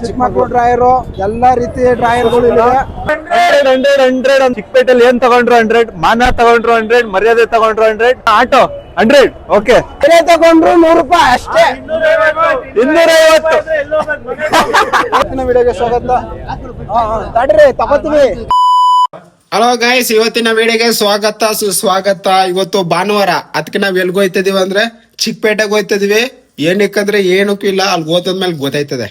ಚಿಕ್ಕಮಕ್ಕಳು ಡ್ರಾಯರು ಎಲ್ಲಾ ರೀತಿಯ ಡ್ರಾಯರ್ಗಳು ಇಲ್ಲಿವೆ. ಹಂಡ್ರೆಡ್ ಹಂಡ್ರೆಡ್ ಏನ್ ತಗೊಂಡ್ರು ಹಂಡ್ರೆಡ್ ಮಾನ ತಗೊಂಡ್ರು ಹಂಡ್ರೆಡ್ ಮರ್ಯಾದೆ ತಗೊಂಡ್ರು ಹಂಡ್ರೆಡ್ ಆಟೋ ಹಂಡ್ರೆಡ್ ಓಕೆ ತಗೊಂಡ್ರು ನೂರು ರೂಪಾಯಿ ಅಷ್ಟೇ. ಇನ್ನೂರ ಐವತ್ತು ಇವತ್ತಿನ ವಿಡಿಯೋಗೆ ಸ್ವಾಗತ. ಹಾ, ಹಾ, ತಡ್ರಿ ತಗೋತೀವಿ ಹಲೋ ಗಾಯ್ಸ್ ಇವತ್ತಿನ ವಿಡಿಯೋಗೆ ಸ್ವಾಗತ ಸುಸ್ವಾಗತ. ಇವತ್ತು ಭಾನುವಾರ. ಅದಕ್ಕೆ ನಾವ್ ಎಲ್ಗ್ ಹೋಯ್ತಿದೀವಿ ಅಂದ್ರೆ ಚಿಕ್ಕಪೇಟೆಗೆ ಹೋಯ್ತಿದೀವಿ. ಏನಕ್ಕಂದ್ರೆ ಏನಕ್ಕೂ ಇಲ್ಲ ಅಲ್ಲಿ ಹೋದ್ಮೇಲೆ ಗೊತ್ತಾಯ್ತದೆ.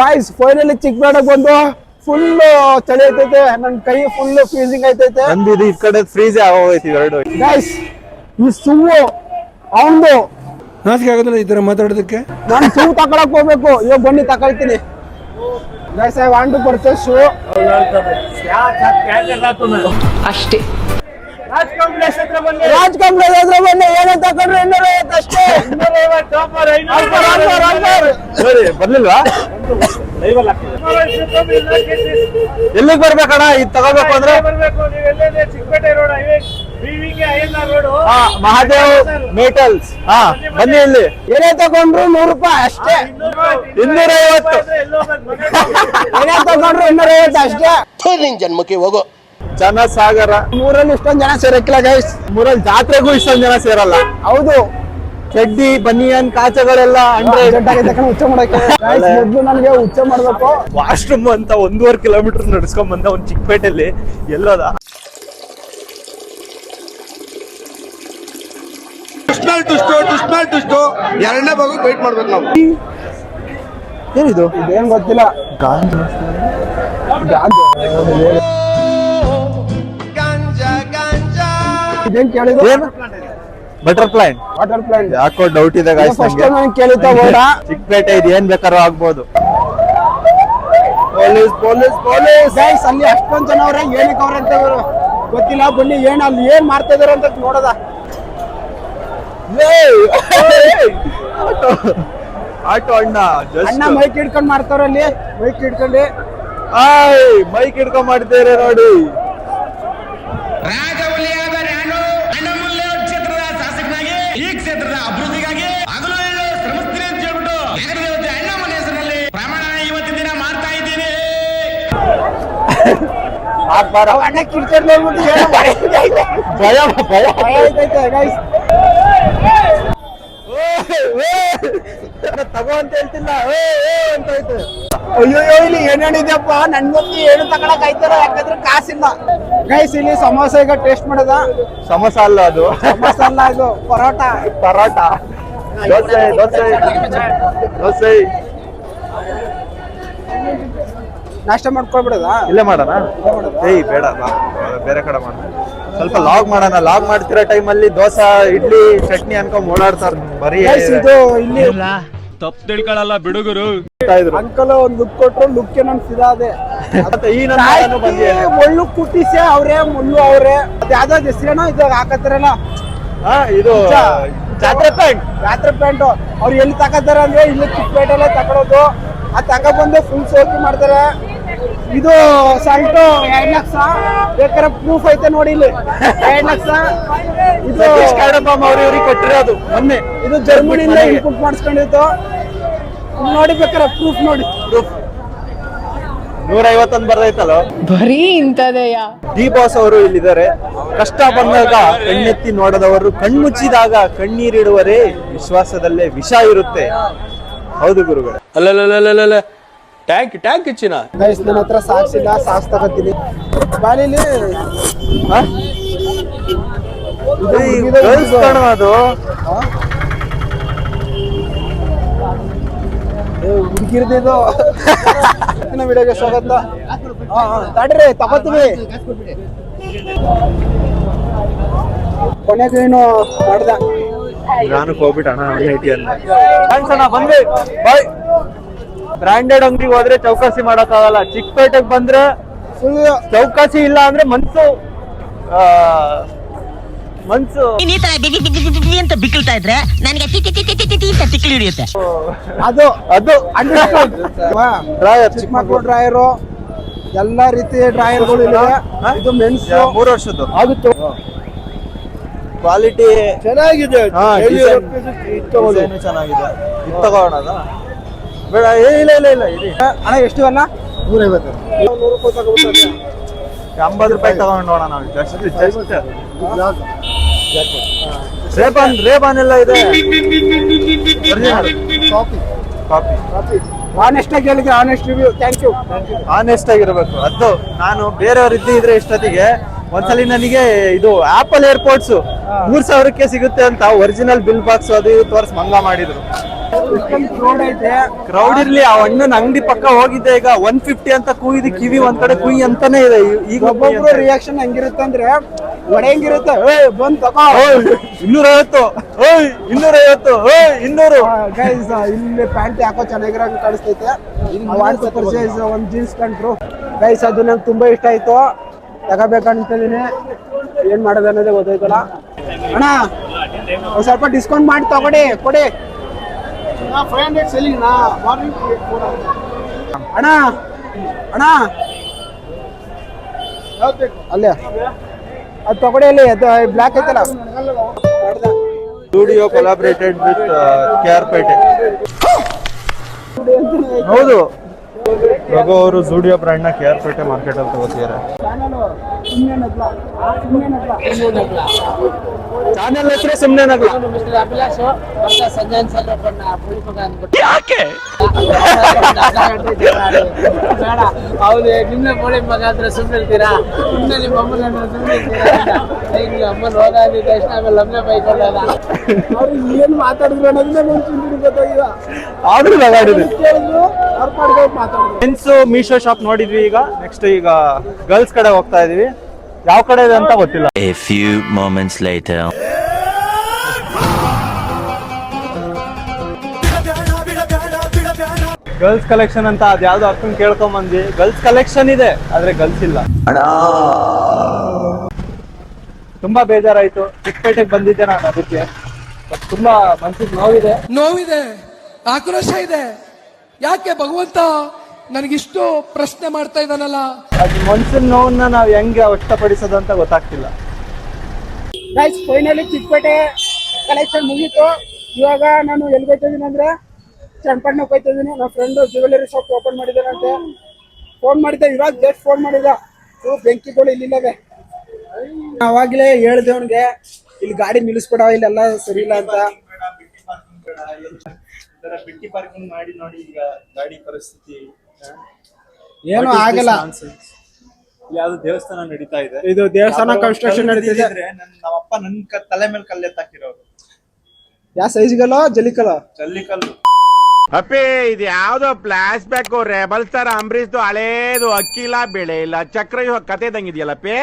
ಗಾಯ್ಸ್ ಫೈನಲಿ ಚಿಕ್ಕಬೇಡಕ್ ಬಂದು ಫುಲ್ ಚಳಿ ಐತೈತೆ. ನನ್ ಕೈ ಫುಲ್ ಫ್ರೀಸಿಂಗ್ ಐತೈತೆ. ನಂದಿದು ಈ ಕಡೆ ಫ್ರೀಸ್ ಆಗೋಗೈತಿ ಎರಡು. ಗಾಯ್ಸ್ ಈ ಸುವ್ವು ಅವನು ನಾಚಿಕೆ ಆಗೋದಿಲ್ಲ ಈ ತರ ಮಾತಾಡೋದಕ್ಕೆ? ನಾನು ಶೂ ತಕೊಳಕ್ ಹೋಗ್ಬೇಕು. ಇವಾಗ ಬನ್ನಿ ತಕೊಳ್ತೀನಿ. Guys I want to purchase shoe ಅಷ್ಟೇ. ರಾಜ್ ಕಾಂಪ್ಲೆಕ್ಸ್ ಹತ್ರ ಬನ್ನಿ. ಏನಂತ ಕೊಡ್ರಿ ಇನ್ನೂರ ಐವತ್ತು ಅಷ್ಟೇ. ಸರಿ ಬರ್ಲಿಲ್ವಾ? ಎಲ್ಲಿಗೆ ಬರ್ಬೇಕಣ್ಣ? ಇದು ತಗೋಬೇಕು ಅಂದ್ರೆ? ಹಾ ಮಹಾದೇವ್ ಮೇಟಲ್ಸ್. ಹಾ ಬನ್ನಿ ಇಲ್ಲಿ. ಏನೇ ತಗೊಂಡ್ರು ನೂರು ರೂಪಾಯಿ ಅಷ್ಟೇ. ಇನ್ನೂರ ಐವತ್ತು ಏನೇ ತಗೊಂಡ್ರು ಇನ್ನೂರ ಐವತ್ತು ಅಷ್ಟೇ. ನಿನ್ ಜನ್ಮಕ್ಕೆ ಹೋಗೋ. ಜನ ಸಾಗರ ಮೂರಲ್ಲಿ ಇಷ್ಟೊಂದು ಜನ ಸೇರಕ್ಕಿಲ್ಲ ಗೈಸ್ ಮೂರಲ್ಲಿ ಜಾತ್ರೆಗೂ ಇಷ್ಟೊಂದು ಜನ ಸೇರಲ್ಲ. ಹೌದು. ಚಡ್ಡಿ ಬನಿಯನ್ ಕಾಚಗಳೆಲ್ಲ ಹುಚ್ಚ ಮಾಡಕ್ಕೆ ಮೊದ್ಲು ನನಗೆ ಹುಚ್ಚ ಮಾಡ್ಬೇಕು. ವಾಶ್ರೂಮ್ ಅಂತ ಒಂದೂವರೆ ಕಿಲೋಮೀಟರ್ ನಡ್ಸ್ಕೊಂಡ್ ಬಂದ ಒಂದ್ ಚಿಕ್ಕಪೇಟೆಯಲ್ಲಿ ಎಲ್ಲೋದ ಟುಸ್ಟು ಟುಸ್ಟು ಎರಡನೇ ಭಾಗ ವೇಟ್ ಮಾಡ್ಬೇಕು ನಾವು. ಏನಿದು? ಇದೇನ್ ಗೊತ್ತಿಲ್ಲ. ಇದೇನ್ ಕೇಳಿದ್ರು ಏನು? ಬಟರ್ಫ್ಲೈ ವಾಟರ್ ಪ್ಲಾಂಟ್ ಯಾಕೋ ಡೌಟ್ ಇದೆ ಗಾಯ್ಸ್ ಫಸ್ಟ್ ನಾನು ನನಗೆ ಕೇಳಿದ್ದ ಓಡ ಚಿಕ್ಕಪೇಟೆ ಇದು ಏನ್ ಬೇಕಾದ್ರೂ ಆಗ್ಬೋದು. ಪೊಲೀಸ್ ಪೊಲೀಸ್ ಪೊಲೀಸ್ ಗೈಸ್ ಅಲ್ಲಿ ಅಷ್ಟೊಂದ್ ಜನ ಅವ್ರೆ ಏನಕ್ಕೆ ಅವ್ರ ಅಂತ ಇವ್ರು ಗೊತ್ತಿಲ್ಲ. ಬನ್ನಿ ಏನ್ ಅಲ್ಲಿ ಏನ್ ಮಾಡ್ತಾ ಇದಾರೆ ಅಂತ ನೋಡದ. ಆಟೋ. ಅಣ್ಣ ಅಣ್ಣ ಜಸ್ಟ್ ಮೈಕ್ ಹಿಡ್ಕೊಂಡ್ ಮಾಡ್ತಾವ್ರ ಅಲ್ಲಿ. ಮೈಕ್ ಹಿಡ್ಕೊಂಡು. ಆಯ್ ಮೈಕ್ ಹಿಡ್ಕೊಂಡ್ ಮಾಡ್ತೀರ ನೋಡಿ. ಅಣ್ಣ ಕಿರ್ಚರ್ ನೋಡ್ಬಿಟ್ಟು ಏನೋ ಭಯ ಐತೈತೆ. ಭಯ ಭಯ. ಭಯ ಐತೈತೆ ಗೈಸ್ ತಗೋ ಅಂತ ಹೇಳ್ತಿಲ್ಲ. ಏ, ಏ ಅಂತ ಐತೆ ಅಯ್ಯೋ ಇಲ್ಲಿ ಏನೇನಿದೆಯಪ್ಪ ಮುಂದೆ ಏನು ತಗೊಳಕ್ ಆಯ್ತಾರ ಯಾಕಂದ್ರೆ ಕಾಸಿಲ್ಲ. ಗೈಸ್ ಇಲ್ಲಿ ಸಮೋಸ ಈಗ ಟೇಸ್ಟ್ ಮಾಡದ? ಸಮೋಸ ಅಲ್ಲ ಅದು. ಸಮೋಸ ಅಲ್ಲ ಅದು. ಪರೋಟ. ಪರೋಟ. ದೋಸೆ ದೋಸೆ. ದೋಸೆ. ನಾಷ್ಟ ಮಾಡ್ಕೊಳ್ಬಿಡೋದಾ? ಇಲ್ಲೇ ಮಾಡೋಣ? ಏಯ್ ಬೇಡ ಬಾ, ಬೇರೆ ಕಡೆ ಮಾಡೋಣ. ಸ್ವಲ್ಪ ಲಾಗ್ ಮಾಡೋಣ. ಲಾಗ್ ಮಾಡ್ತಿರೋ ಟೈಮಲ್ಲಿ ದೋಸೆ ಇಡ್ಲಿ ಚಟ್ನಿ ಅನ್ಕೊಂಡ್ ಓಡಾಡ್ತಾರ. ಬರೀ ಇದು ಇಲ್ಲಿ ತಪ್ಪು ತಿಳ್ಕೊಳ್ಳಲ್ಲ ಬಿಡುಗರು ಇದ್ರು. ಅಂಕಲ್ ಒಂದ್ ಲುಕ್ ಕೊಟ್ರು ಲುಕ್ ನನ್ ಸಿದಾದೆ ಮತ್ತೆ ಈ ನನ್ನ ಮಗನೂ ಬಂದಿದ್ದಾನೆ. ಒಳ್ಳು ಕುಟ್ಟಿಸೆ ಅವ್ರೆ ಮುಳ್ಳು ಅವ್ರೆ. ಅದ್ ಯಾವ್ದೋ ಹೆಸರೇನೋ ಇದಾಗ ಹಾಕತ್ತಾರಲ್ಲ? ಹಾ ಇದು ಜಾತ್ರೆ ಪ್ಯಾಂಟ್ ಜಾತ್ರೆ ಪ್ಯಾಂಟ್ ಅವ್ರು ಎಲ್ಲಿ ತಗೋತಾರ ಅಂದ್ರೆ ಇಲ್ಲಿ ಚಿಕ್ಕಪೇಟೆಲ್ಲ ತಗೊಳೋದು. ಆ ತಗೊಬಂದು ಫುಲ್ ಸೋಕಿ ಮಾಡ್ತಾರೆ. ಇದು ಸಲ್ಟು ಎರಡ್ ಲಕ್ಷ. ಬೇಕಾದ್ರೆ ಪ್ರೂಫ್ ಐತೆ ನೋಡಿ ಇಲ್ಲಿ. ಎರಡ್ ಲಕ್ಷ. ಇದು ಅವ್ರು ಇವ್ರಿಗೆ ಕೊಟ್ಟಿರೋದು ಮೊನ್ನೆ. ಇದು ಜರ್ಮನಿಯಿಂದ ಇನ್ಪುಟ್ ಮಾಡಿಸ್ಕೊಂಡಿತ್ತು ನೋಡಿ ಬೇಕಾರೆ ಪ್ರೂಫ್ ನೋಡಿ. ನೂರ ಐವತ್ತೊಂದು ಬರ್ದೈತಲ್ಲ? ಬರೀ ಇಂತದಯ್ಯ ಡಿ ಬಾಸ್ ಅವರು ಇಲ್ಲಿದ್ದಾರೆ. ಕಷ್ಟ ಬಂದಾಗ ಕಣ್ಣೆತ್ತಿ ನೋಡದವರು ಕಣ್ಮುಚ್ಚಿದಾಗ ಕಣ್ಣೀರಿಡುವರೇ ವಿಶ್ವಾಸದಲ್ಲೇ ವಿಷ ಇರುತ್ತೆ. ಹೌದು ಗುರುಗಳು. ಅಲ್ಲಲ್ಲ ಟ್ಯಾಂಕ್ ಟ್ಯಾಂಕ್ ಹೆಚ್ಚಿನ ಗೈಸ್ ನನ್ನ ಹತ್ರ ಸಾಕ್ಸ್ ಇಲ್ಲ ಸಾಕ್ಸ್ ತಗೋತೀನಿ. ಬಾಲಿಲಿ. ಅದು? ಹುಡುಗಿರ್ದು ಇದು. ಇವತ್ತಿನ ವಿಡಿಯೋಗೆ ಸ್ವಾಗತ. ತಡ್ರಿ ತಗೋತೀವಿ. ಕೊನೆಗೆ ಏನು ಮಾಡ್ದ. ನಾನು ಥ್ಯಾಂಕ್ಸ್ ಅಣ್ಣ ಬಂದ್ವಿ. ಬಾಯ್ ಬ್ರಾಂಡೆಡ್ ಅಂಗಡಿಗೆ ಹೋದ್ರೆ ಚೌಕಾಸಿ ಮಾಡಕ್ಕಾಗಲ್ಲ. ಚಿಕ್ಕಪೇಟೆಗೆ ಬಂದ್ರೆ ಫುಲ್ ಚೌಕಾಸಿ ಇಲ್ಲ ಅಂದ್ರೆ ಮನ್ಸು ಮನ್ಸು. ನೀನ್ ಈ ತರ ಬಿಗಿ ಬಿಗಿ ಬಿಗಿ ಬಿಗಿ ಅಂತ ಬಿಕ್ಕಳ್ತಾ ಇದ್ರೆ ನನಗೆ ಟಿ ಟಿ ಟಿ ಟಿ ಟಿ ಟಿ ಅಂತ ತಿಕ್ಲಿ ಹಿಡಿಯುತ್ತೆ. ಅದು ಅದು. ಡ್ರಾಯರ್ ಚಿಕ್ಕ ಮಕ್ಕಳು ಡ್ರಾಯರು ಎಲ್ಲಾ ರೀತಿಯ ಡ್ರಾಯರ್ಗಳು ಇಲ್ಲಿವೆ. ಇದು ಮೆನ್ಸ್. ಮೂರು ವರ್ಷದ್ದು. ಆಗುತ್ತೆ. ಕ್ವಾಲಿಟಿ ಚೆನ್ನಾಗಿದೆ. ಚೆನ್ನಾಗಿದೆ. ಇದು ತಗೋಣದ ಬೇಡ ಏ, ಇಲ್ಲ ಇಲ್ಲ ಇಲ್ಲ ಇರಿ. ಅಣ್ಣ ಎಷ್ಟು ಅಲ್ಲ ನೂರೈವತ್ತು. ರೂಪಾಯಿ ಎಂಬತ್ತು ರೂಪಾಯಿ ತಗೊಂಡೋಣ ನಾವು. ಜಸ್ಟ್ ಜಸ್ಟ್ ರೇಬಾನ್ ರೇಬಾನ್ ಎಲ್ಲ ಇದೆ. ಕಾಪಿ. ಆನೆಸ್ಟ್ ಆಗಿ ಹೇಳಿದ್ರೆ honest review thank you honest ಆಗಿರ್ಬೇಕು. ಅದು ನಾನು ಬೇರೆಯವ್ರ ಇದ್ದಿದ್ರೆ ಇಷ್ಟೊತ್ತಿಗೆ. ಒಂದ್ಸಲಿ ನನಗೆ ಇದು ಆಪಲ್ ಏರ್ಪೋರ್ಟ್ಸ್ ಮೂರ್ ಸಾವಿರಕ್ಕೆ ಸಿಗುತ್ತೆ ಅಂತ ಒರಿಜಿನಲ್ ಬಿಲ್ ಬಾಕ್ಸ್ ಅದು ಇದು ತೋರ್ಸ್ ಮಂಗ ಮಾಡಿದ್ರು. ಕ್ರೌಡ್ ಇರ್ಲಿ ಆ ಅಣ್ಣನ ಅಂಗಡಿ ಪಕ್ಕ ಹೋಗಿದ್ದೆ ಈಗ. ಒನ್ ಫಿಫ್ಟಿ ಅಂತ ಕೂಯ್ದು ಕಿವಿ ಒಂದ್ ಕಡೆ ಕುಯ್ ಅಂತಾನೆ ಇದೆ. ಈಗ ಒಬ್ಬೊಬ್ರು ರಿಯಾಕ್ಷನ್ ಹೆಂಗಿರುತ್ತೆ ಅಂದ್ರೆ ಒಡೆ ಹೆಂಗಿರುತ್ತೆ? ಏ ಬಂದ್ ತಗೋ. ಇನ್ನೂರ ಐವತ್ತು ಓಯ್ ಇನ್ನೂರ. ಐವತ್ತು ಓಯ್ ಇನ್ನೂರು ಗೈಸ್ ಇಲ್ಲಿ ಪ್ಯಾಂಟ್ ಯಾಕೋ ಚೆನ್ನಾಗಿರೋ ಕಾಣಿಸ್ತೈತೆ. ವಾಟ್ ಪರ್ಚೇಸ್ ಒಂದು ಜೀನ್ಸ್ ಪ್ಯಾಂಟ್ರು ಗೈಸ್ ಅದು ನಂಗೆ ತುಂಬಾ ಇಷ್ಟ ಆಯ್ತು. ತಗೋಬೇಕಂತಿದ್ದೀನಿ ಏನ್ ಮಾಡೋದು ಅನ್ನೋದೇ ಗೊತ್ತಾಯ್ತಲ್ಲ. ಅಣ್ಣ ಒಂದ್ ಸ್ವಲ್ಪ ಡಿಸ್ಕೌಂಟ್ ಮಾಡಿ ತಗೊಡಿ ಕೊಡಿ. ಫೈವ್ ಹಂಡ್ರೆಡ್ ಸೆಲ್ಲಿಂಗ್ ಅಣ್ಣ ಅಣ್ಣ. ಅಲ್ಲೇ. ಅದು ತಗೊಡಿ ಅಲ್ಲಿ ಅದು ಬ್ಲ್ಯಾಕ್ ಐತಲ್ಲ. Studio collaborated with K R ಪೇಟೆ ಹೌದು. ರಘು ಅವರು ಜೂಡಿಯೋ ಬ್ರ್ಯಾಂಡ್ನ ಕೆ ಆರ್ ಪೇಟೆ ಮಾರ್ಕೆಟ್ ಅಲ್ಲಿ ತಗೋತಿದ್ದಾರೆ. ಚಾನೆಲ್ ಹೆಸರು ಸುಮ್ಮನೆ ನಗಲ. ಹೌದು ನಿನ್ನೆ ಕೋಳಿ ಮಗ ಅಂದ್ರೆ ಸುಮ್ಮನೆ ಇರ್ತೀರಾ? ಸುಮ್ಮನೆ ನಿಮ್ಮ ಅಮ್ಮನ ಸುಮ್ಮನೆ ಇರ್ತೀರಾ? ನಿಮ್ಮ ಅಮ್ಮನ ಹೋದ ಅಂದಿದ್ದ ತಕ್ಷಣ ಆಮೇಲೆ ನಮ್ಮನೆ ಬೈಕೊಂಡಲ್ಲ ಅವ್ರು ಏನ್ ಮಾತಾಡಿದ್ರು ಅನ್ನೋದನ್ನ ಚಿಂತೆ ಗೊತ್ತಾಗಿಲ್ಲ ಆದ್ರೂ ನಗಾಡಿದೆ. ಕೇಳಿದ್ರು ಅವ್ರ ಪಾಡ್ಗೆ ಹೋಗಿ ಮಾತಾಡಿದ್ರು ಮೆನ್ಸ್ ಮೀಶೋ ಶಾಪ್ ನೋಡಿದ್ವಿ ಈಗ. ನೆಕ್ಸ್ಟ್ ಈಗ ಗರ್ಲ್ಸ್ ಕಡೆ ಹೋಗ್ತಾ ಇದೀವಿ. ಯಾವ ಕಡೆ ಇದೆ ಅಂತ ಗೊತ್ತಿಲ್ಲ. A few moments later. Girls collection ಅಂತ ಅದ್ ಯಾವ್ದು ಅಕ್ಕನ್ ಕೇಳ್ಕೊಂಡ್ ಬಂದ್ವಿ ಗರ್ಲ್ಸ್ ಕಲೆಕ್ಷನ್ ಇದೆ ಆದ್ರೆ ಗರ್ಲ್ಸ್ ಇಲ್ಲ. ತುಂಬಾ ಬೇಜಾರಾಯ್ತು. ಚಿಕ್ಕಪೇಟೆಗೆ ಬಂದಿದ್ದೆ ನಾನು ಅದಕ್ಕೆ. ತುಂಬಾ ಮನ್ಸಿಗೆ ನೋವಿದೆ. ನೋವಿದೆ ಆಕ್ರೋಶ ಇದೆ. ಯಾಕೆ ಭಗವಂತ ನನಗಿಷ್ಟು ಪ್ರಶ್ನೆ ಮಾಡ್ತಾ ಇದ್ದಾನಲ್ಲ. ಅದು ಮನ್ಸಿನ ನೋವನ್ನ ನಾವು ಹೆಂಗೆ ವ್ಯಕ್ತಪಡಿಸೋದು ಅಂತ ಗೊತ್ತಾಗ್ತಿಲ್ಲ. ಗೈಸ್ ಫೈನಲಿ ಚಿಕ್ಕಪೇಟೆ ಕಲೆಕ್ಷನ್ ಮುಗೀತು. ಇವಾಗ ನಾನು ಎಲ್ಲಿ ಹೋಗ್ತಾ ಇದೀನಿ ಅಂದ್ರೆ ಚನ್ನಪಟ್ಟಣಕ್ಕೆ ಹೋಗ್ತಾ ಇದೀನಿ ನನ್ನ ಫ್ರೆಂಡ್ ಜ್ಯುವೆಲರಿ ಶಾಪ್ ಓಪನ್ ಮಾಡಿದ್ದಾನಂತೆ ಫೋನ್ ಮಾಡಿದ್ದೆ ಇವಾಗ ಜಸ್ಟ್ ಫೋನ್ ಮಾಡಿದ ಇವು ಬೆಂಕಿಗಳು ಇಲ್ಲಿಲ್ಲವೆ. ಅವಾಗಲೇ ಹೇಳ್ದೆ ಅವನಿಗೆ ಇಲ್ಲಿ ಗಾಡಿ ನಿಲ್ಲಿಸ್ಬೇಡ ಇಲ್ಲೆಲ್ಲ ಸರಿ ಇಲ್ಲ ಅಂತ ಬಿಟ್ಟಿ ಪಾರ್ಕಿಂಗ್ ಮಾಡಿ ನೋಡಿ ಈಗ ಗಾಡಿ ಪರಿಸ್ಥಿತಿ. ಏನು ಆಗಲ್ಲ. ಯಾವ್ದು ದೇವಸ್ಥಾನ ನಡೀತಾ ಇದೆ. ಇದು ದೇವಸ್ಥಾನ ಕನ್ಸ್ಟ್ರಕ್ಷನ್ ನಡೀತಿದೆ. ನನ್ ನಮ್ಮಪ್ಪ ನನ್ ಕ- ತಲೆ ಮೇಲೆ ಕಲ್ಲೆತ್ತಾಕಿರೋದು ಯಾವ ಸೈಜ್ಗಲ್ಲೋ ಜಲ್ಲಿಕಲ್ಲ ಜಲ್ಲಿಕಲ್ಲು ಅಪ್ಪಿ ಇದು ಯಾವ್ದೋ ಫ್ಲಾಶ್ ಬ್ಯಾಕ್ ರೆಬಲ್ ಸ್ಟಾರ್ ಅಂಬರೀಶ್ದು ಹಳೇದು ಅಕ್ಕಿ ಇಲ್ಲ ಬೆಳೆ ಇಲ್ಲ ಚಕ್ರ ಇವಾಗ ಕತೆ ಇದ್ದಂಗಿದೆಯಲ್ಲಪ್ಪಿ